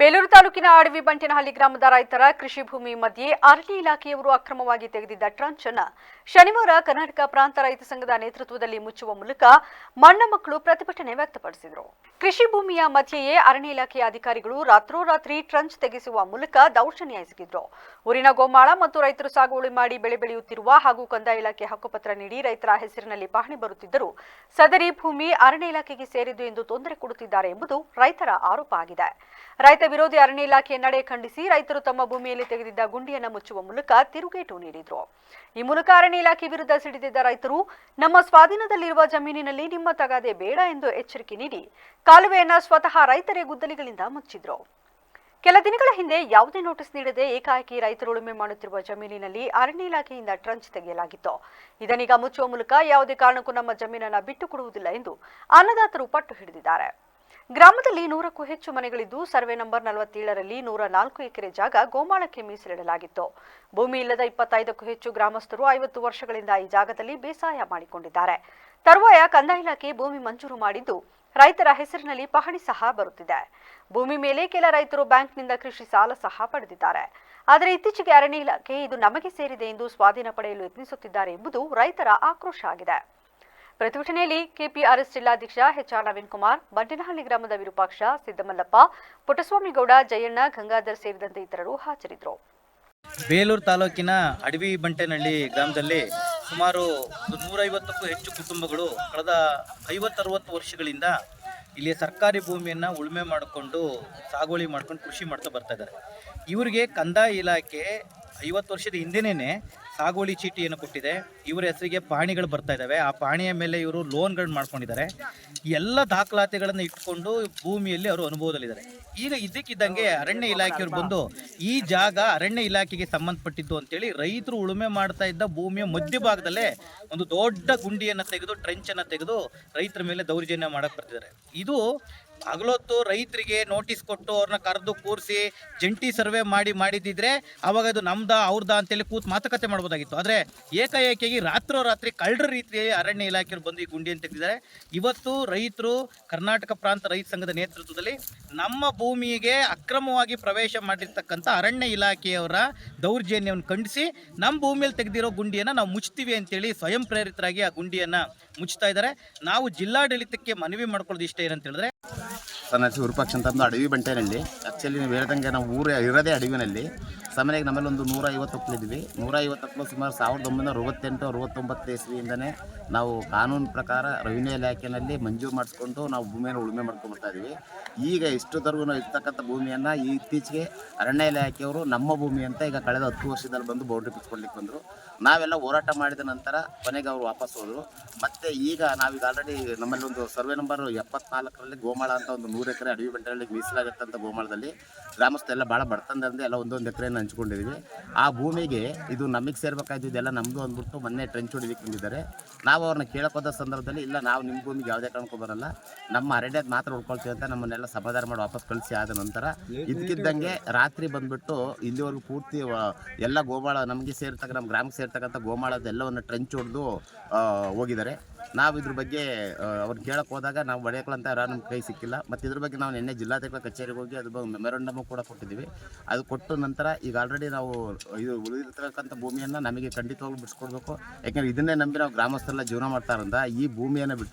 ಬೇಲೂರು ತಾಲೂಕಿನ ಅಡವಿ ಬಂಟಿನಹಳ್ಳಿ ಗ್ರಾಮದ ರೈತರ ಕೃಷಿ ಭೂಮಿ ಮಧ್ಯೆ ಅರಣ್ಯ ಇಲಾಖೆಯವರು ಅಕ್ರಮವಾಗಿ ತೆಗೆದಿದ್ದ ಟ್ರಂಚ್ ಅನ್ನು ಶನಿವಾರ ಕರ್ನಾಟಕ ಪ್ರಾಂತ ರೈತ ಸಂಘದ ನೇತೃತ್ವದಲ್ಲಿ ಮುಚ್ಚುವ ಮೂಲಕ ಮಣ್ಣ ಮಕ್ಕಳು ಪ್ರತಿಭಟನೆ ವ್ಯಕ್ತಪಡಿಸಿದರು. ಕೃಷಿ ಭೂಮಿಯ ಮಧ್ಯೆಯೇ ಅರಣ್ಯ ಇಲಾಖೆಯ ಅಧಿಕಾರಿಗಳು ರಾತ್ರೋರಾತ್ರಿ ಟ್ರಂಚ್ ತೆಗೆಸುವ ಮೂಲಕ ದೌರ್ಜನ್ಯ ಎಸಗಿದ್ರು. ಊರಿನ ಗೋಮಾಳ ಮತ್ತು ರೈತರು ಸಾಗುವಳಿ ಮಾಡಿ ಬೆಳೆ ಬೆಳೆಯುತ್ತಿರುವ ಹಾಗೂ ಕಂದಾಯ ಇಲಾಖೆ ಹಕ್ಕುಪತ್ರ ನೀಡಿ ರೈತರ ಹೆಸರಿನಲ್ಲಿ ಪಹಣಿ ಬರುತ್ತಿದ್ದರೂ ಸದರಿ ಭೂಮಿ ಅರಣ್ಯ ಇಲಾಖೆಗೆ ಸೇರಿದ್ದು ಎಂದು ತೊಂದರೆ ಕೊಡುತ್ತಿದ್ದಾರೆ ಎಂಬುದು ರೈತರ ಆರೋಪ ಆಗಿದೆ. ರೈತ ವಿರೋಧಿ ಅರಣ್ಯ ಇಲಾಖೆಯ ನಡೆ ಖಂಡಿಸಿ ರೈತರು ತಮ್ಮ ಭೂಮಿಯಲ್ಲಿ ತೆಗೆದಿದ್ದ ಗುಂಡಿಯನ್ನು ಮುಚ್ಚುವ ಮೂಲಕ ತಿರುಗೇಟು ನೀಡಿದ್ರು. ಈ ಮೂಲಕ ಅರಣ್ಯ ಇಲಾಖೆ ವಿರುದ್ಧ ಸಿಡಿದಿದ್ದ ರೈತರು, ನಮ್ಮ ಸ್ವಾಧೀನದಲ್ಲಿರುವ ಜಮೀನಿನಲ್ಲಿ ನಿಮ್ಮ ತಗಾದೆ ಬೇಡ ಎಂದು ಎಚ್ಚರಿಕೆ ನೀಡಿ ಕಾಲುವೆಯನ್ನ ಸ್ವತಃ ರೈತರೇ ಗುದ್ದಲಿಗಳಿಂದ ಮುಚ್ಚಿದ್ರು. ಕೆಲ ದಿನಗಳ ಹಿಂದೆ ಯಾವುದೇ ನೋಟಿಸ್ ನೀಡದೆ ಏಕಾಏಕಿ ರೈತರು ಉಳುಮೆ ಮಾಡುತ್ತಿರುವ ಜಮೀನಿನಲ್ಲಿ ಅರಣ್ಯ ಇಲಾಖೆಯಿಂದ ಟ್ರಂಚ್ ತೆಗೆಯಲಾಗಿತ್ತು. ಇದನ್ನೀಗ ಮುಚ್ಚುವ ಮೂಲಕ ಯಾವುದೇ ಕಾರಣಕ್ಕೂ ನಮ್ಮ ಜಮೀನನ್ನ ಬಿಟ್ಟು ಕೊಡುವುದಿಲ್ಲ ಎಂದು ಅನ್ನದಾತರು ಪಟ್ಟು ಹಿಡಿದಿದ್ದಾರೆ. ಗ್ರಾಮದಲ್ಲಿ ನೂರಕ್ಕೂ ಹೆಚ್ಚು ಮನೆಗಳಿದ್ದು ಸರ್ವೆ ನಂಬರ್ ನಲವತ್ತೇಳರಲ್ಲಿ ನೂರ ನಾಲ್ಕು ಎಕರೆ ಜಾಗ ಗೋಮಾಳಕ್ಕೆ ಮೀಸಲಿಡಲಾಗಿತ್ತು. ಭೂಮಿ ಇಲ್ಲದ ಇಪ್ಪತ್ತೈದಕ್ಕೂ ಹೆಚ್ಚು ಗ್ರಾಮಸ್ಥರು ಐವತ್ತು ವರ್ಷಗಳಿಂದ ಈ ಜಾಗದಲ್ಲಿ ಬೇಸಾಯ ಮಾಡಿಕೊಂಡಿದ್ದಾರೆ. ತರುವಾಯ ಕಂದಾಯ ಇಲಾಖೆ ಭೂಮಿ ಮಂಜೂರು ಮಾಡಿದ್ದು ರೈತರ ಹೆಸರಿನಲ್ಲಿ ಪಹಣಿ ಸಹ ಬರುತ್ತಿದೆ. ಭೂಮಿ ಮೇಲೆ ಕೆಲ ರೈತರು ಬ್ಯಾಂಕ್ನಿಂದ ಕೃಷಿ ಸಾಲ ಸಹ ಪಡೆದಿದ್ದಾರೆ. ಆದರೆ ಇತ್ತೀಚೆಗೆ ಅರಣ್ಯ ಇಲಾಖೆ ಇದು ನಮಗೆ ಸೇರಿದೆ ಎಂದು ಸ್ವಾಧೀನ ಪಡೆಯಲು ಯತ್ನಿಸುತ್ತಿದ್ದಾರೆ ಎಂಬುದು ರೈತರ ಆಕ್ರೋಶ ಆಗಿದೆ. ಪ್ರತಿಭಟನೆಯಲ್ಲಿ ಕೆಪಿಆರ್ಎಸ್ ಜಿಲ್ಲಾಧ್ಯಕ್ಷ ಎಚ್ಆರ್ ನವೀನ್ ಕುಮಾರ್ ಬಂಡಿನಹಳ್ಳಿ ಗ್ರಾಮದ ವಿರೂಪಾಕ್ಷ, ಸಿದ್ದಮಲ್ಲಪ್ಪ, ಪುಟ್ಟಸ್ವಾಮಿಗೌಡ, ಜಯಣ್ಣ, ಗಂಗಾಧರ್ ಸೇರಿದಂತೆ ಇತರರು ಹಾಜರಿದ್ದರು. ಬೇಲೂರು ತಾಲೂಕಿನ ಅಡವಿ ಬಂಟೇನಹಳ್ಳಿ ಗ್ರಾಮದಲ್ಲಿ ಸುಮಾರು ಒಂದು ನೂರೈವತ್ತಕ್ಕೂ ಹೆಚ್ಚು ಕುಟುಂಬಗಳು ಕಳೆದ ಐವತ್ತರವತ್ತು ವರ್ಷಗಳಿಂದ ಇಲ್ಲಿ ಸರ್ಕಾರಿ ಭೂಮಿಯನ್ನು ಉಳುಮೆ ಮಾಡಿಕೊಂಡು, ಸಾಗುವಳಿ ಮಾಡ್ಕೊಂಡು ಕೃಷಿ ಮಾಡ್ತಾ ಬರ್ತಾ ಇದ್ದಾರೆ. ಇವರಿಗೆ ಕಂದಾಯ ಇಲಾಖೆ ಐವತ್ತು ವರ್ಷದ ಹಿಂದೆನೇ ಸಾಗುವಳಿ ಚೀಟಿಯನ್ನು ಕೊಟ್ಟಿದೆ. ಇವರ ಹೆಸರಿಗೆ ಪಾಣಿಗಳು ಬರ್ತಾ ಇದ್ದಾವೆ ಆ ಪಾಣಿಯ ಮೇಲೆ ಇವರು ಲೋನ್ಗಳನ್ನ ಮಾಡ್ಕೊಂಡಿದ್ದಾರೆ. ಎಲ್ಲ ದಾಖಲಾತಿಗಳನ್ನು ಇಟ್ಕೊಂಡು ಭೂಮಿಯಲ್ಲಿ ಅವರು ಅನುಭವದಲ್ಲಿದ್ದಾರೆ. ಈಗ ಇದಕ್ಕಿದ್ದಂಗೆ ಅರಣ್ಯ ಇಲಾಖೆಯವರು ಬಂದು ಈ ಜಾಗ ಅರಣ್ಯ ಇಲಾಖೆಗೆ ಸಂಬಂಧಪಟ್ಟಿದ್ದು ಅಂತೇಳಿ ರೈತರು ಉಳುಮೆ ಮಾಡ್ತಾ ಇದ್ದ ಭೂಮಿಯ ಮಧ್ಯಭಾಗದಲ್ಲೇ ಒಂದು ದೊಡ್ಡ ಗುಂಡಿಯನ್ನು ತೆಗೆದು ಟ್ರೆಂಚನ್ನು ತೆಗೆದು ರೈತರ ಮೇಲೆ ದೌರ್ಜನ್ಯ ಮಾಡಕ್ಕೆ ಬರ್ತಿದ್ದಾರೆ. ಇದು ಹಗಲೊತ್ತು ರೈತರಿಗೆ ನೋಟಿಸ್ ಕೊಟ್ಟು ಅವ್ರನ್ನ ಕರೆದು ಕೂರಿಸಿ ಜಂಟಿ ಸರ್ವೆ ಮಾಡಿ ಮಾಡಿದಿದ್ರೆ ಅವಾಗ ಅದು ನಮ್ದ ಅವ್ರದ ಅಂತೇಳಿ ಕೂತ್ ಮಾತುಕತೆ ಮಾಡ್ಬೋದಾಗಿತ್ತು. ಆದರೆ ಏಕಾಏಕಿಯಾಗಿ ರಾತ್ರೋರಾತ್ರಿ ಕಳ್ಳರ ರೀತಿಯಲ್ಲಿ ಅರಣ್ಯ ಇಲಾಖೆಯವರು ಬಂದು ಈ ಅಂತ ತೆಗೆದಿದ್ದಾರೆ. ಇವತ್ತು ರೈತರು, ಕರ್ನಾಟಕ ಪ್ರಾಂತ ರೈತ ಸಂಘದ ನೇತೃತ್ವದಲ್ಲಿ ನಮ್ಮ ಭೂಮಿಗೆ ಅಕ್ರಮವಾಗಿ ಪ್ರವೇಶ ಮಾಡಿರ್ತಕ್ಕಂಥ ಅರಣ್ಯ ಇಲಾಖೆಯವರ ದೌರ್ಜನ್ಯವನ್ನು ಖಂಡಿಸಿ ನಮ್ಮ ಭೂಮಿಯಲ್ಲಿ ತೆಗೆದಿರೋ ಗುಂಡಿಯನ್ನು ನಾವು ಮುಚ್ತೀವಿ ಅಂತೇಳಿ ಸ್ವಯಂ ಪ್ರೇರಿತರಾಗಿ ಆ ಗುಂಡಿಯನ್ನು ಮುಚ್ತಾ ಇದ್ದಾರೆ. ನಾವು ಜಿಲ್ಲಾಡಳಿತಕ್ಕೆ ಮನವಿ ಮಾಡ್ಕೊಳ್ಳೋದು ಇಷ್ಟ ಏನಂತ ಹೇಳಿದ್ರೆ Bye. ನನ್ನ ವಿರೂಪಾಕ್ಷ ಅಂತ ಅಂತಂದು ಅಡವಿ ಬಂಟೇನಲ್ಲಿ. ಆ್ಯಕ್ಚುಲಿ ನೀವು ಹೇಳ್ದಂಗೆ ನಾವು ಊರೇ ಇರೋದೇ ಅಡವಿನಲ್ಲಿ. ಸಾಮಾನ್ಯವಾಗಿ ನಮ್ಮಲ್ಲಿ ಒಂದು ನೂರ ಐವತ್ತು ಇದ್ವಿ. ನೂರ ಐವತ್ತು ಮಕ್ಕಳು ಸುಮಾರು ಸಾವಿರದ ಒಂಬೈನೂರ ಅರವತ್ತೆಂಟು, ಅರವತ್ತೊಂಬತ್ತು ಇಸ್ವಿಯಿಂದನೇ ನಾವು ಕಾನೂನು ಪ್ರಕಾರ ರೆವಿನ್ಯೂ ಇಲಾಖೆಯಲ್ಲಿ ಮಂಜೂರು ಮಾಡಿಸ್ಕೊಂಡು ನಾವು ಭೂಮಿಯನ್ನು ಉಳುಮೆ ಮಾಡ್ಕೊಂಡು ಬರ್ತಾ ಇದೀವಿ. ಈಗ ಇಷ್ಟೊತ್ತರೆಗೂ ನಾವು ಇರ್ತಕ್ಕಂಥ ಭೂಮಿಯನ್ನು ಇತ್ತೀಚೆಗೆ ಅರಣ್ಯ ಇಲಾಖೆಯವರು ನಮ್ಮ ಭೂಮಿ ಅಂತ ಈಗ ಕಳೆದ ಹತ್ತು ವರ್ಷದಲ್ಲಿ ಬಂದು ಬೌಂಡ್ರಿ ಬಿಚ್ಕೊಡ್ಲಿಕ್ಕೆ ಬಂದರು. ನಾವೆಲ್ಲ ಹೋರಾಟ ಮಾಡಿದ ನಂತರ ಕೊನೆಗೆ ಅವರು ವಾಪಸ್ ಹೋದರು. ಮತ್ತು ಈಗ ನಾವೀಗ ಆಲ್ರೆಡಿ ನಮ್ಮಲ್ಲಿ ಒಂದು ಸರ್ವೆ ನಂಬರ್ ಎಪ್ಪತ್ನಾಲ್ಕರಲ್ಲಿ ಗೋಮಾಳ ಅಂತ ಒಂದು ಎಕರೆ ಅಡವಿ ಬಂಟಲ್ಲಿ ಮೀಸಲಾಗಿರ್ತಂಥ ಗೋಮಾಳದಲ್ಲಿ ಗ್ರಾಮಸ್ಥೆಲ್ಲ ಭಾಳ ಬಡತನದಿಂದ ಎಲ್ಲ ಒಂದೊಂದು ಎಕರೆಯನ್ನು ಹಂಚ್ಕೊಂಡಿದ್ದೀವಿ. ಆ ಭೂಮಿಗೆ ಇದು ನಮಗೆ ಸೇರ್ಬೇಕಾಯ್ತು ಇದೆಲ್ಲ ನಮ್ಮದು ಅಂದ್ಬಿಟ್ಟು ಮೊನ್ನೆ ಟ್ರೆಂಚ್ ಹೊಡಿಲಿಕ್ಕೆ ಬಂದಿದ್ದಾರೆ. ನಾವು ಅವ್ರನ್ನ ಕೇಳಕೋದ ಸಂದರ್ಭದಲ್ಲಿ ಇಲ್ಲ ನಾವು ನಿಮ್ಮ ಭೂಮಿಗೆ ಯಾವುದೇ ಕಾರಣಕ್ಕೂ ಬರಲ್ಲ. ನಮ್ಮ ಅರಣ್ಯದ ಮಾತ್ರ ಉಳ್ಕೊಳ್ತೀವಿ ಅಂತ ನಮ್ಮನ್ನೆಲ್ಲ ಸಮಾಧಾನ ಮಾಡಿ ವಾಪಸ್ ಕಳಿಸಿ ಆದ ನಂತರ ಇದಕ್ಕಿದ್ದಂಗೆ ರಾತ್ರಿ ಬಂದ್ಬಿಟ್ಟು ಇಲ್ಲಿವರೆಗೂ ಪೂರ್ತಿ ಎಲ್ಲ ಗೋಮಾಳ ನಮಗೆ ಸೇರ್ತಕ್ಕ ನಮ್ಮ ಗ್ರಾಮಕ್ಕೆ ಸೇರ್ತಕ್ಕಂಥ ಗೋಮಾಳದ ಎಲ್ಲವನ್ನು ಟ್ರೆಂಚ್ ಹೊಡೆದು ಹೋಗಿದ್ದಾರೆ. ನಾವು ಇದ್ರ ಬಗ್ಗೆ ಅವ್ರು ಕೇಳಕ್ಕೆ ಹೋದಾಗ ನಾವು ಹೊಡೆಯಕ್ಕಂತ ಯಾರು ನಮ್ಮ ಕೈ ಸಿಕ್ಕಿಲ್ಲ. ಮತ್ತು ಇದ್ರ ಬಗ್ಗೆ ನಾವು ನಿನ್ನೆ ಜಿಲ್ಲಾಧಿಕಾರಿ ಕಚೇರಿಗೆ ಹೋಗಿ ಅದ್ರ ಬಗ್ಗೆ ಮೆಮೊರಂಡಮ್ ಕೂಡ ಕೊಟ್ಟಿದ್ದೀವಿ ಅದು ಕೊಟ್ಟ ನಂತರ ಈಗ ಆಲ್ರೆಡಿ ನಾವು, ಇದು ಉಳಿದಿರ್ತಕ್ಕಂಥ ಭೂಮಿಯನ್ನು ನಮಗೆ ಖಂಡಿತವಾಗ್ಲೂ ಬಿಡಿಸ್ಕೊಡ್ಬೇಕು. ಯಾಕೆಂದರೆ ಇದನ್ನೇ ನಂಬಿ ನಾವು ಗ್ರಾಮಸ್ಥರೆಲ್ಲ ಜೀವನ ಮಾಡ್ತಾರಂದ ಈ ಭೂಮಿಯನ್ನು ಬಿಟ್ಟರೆ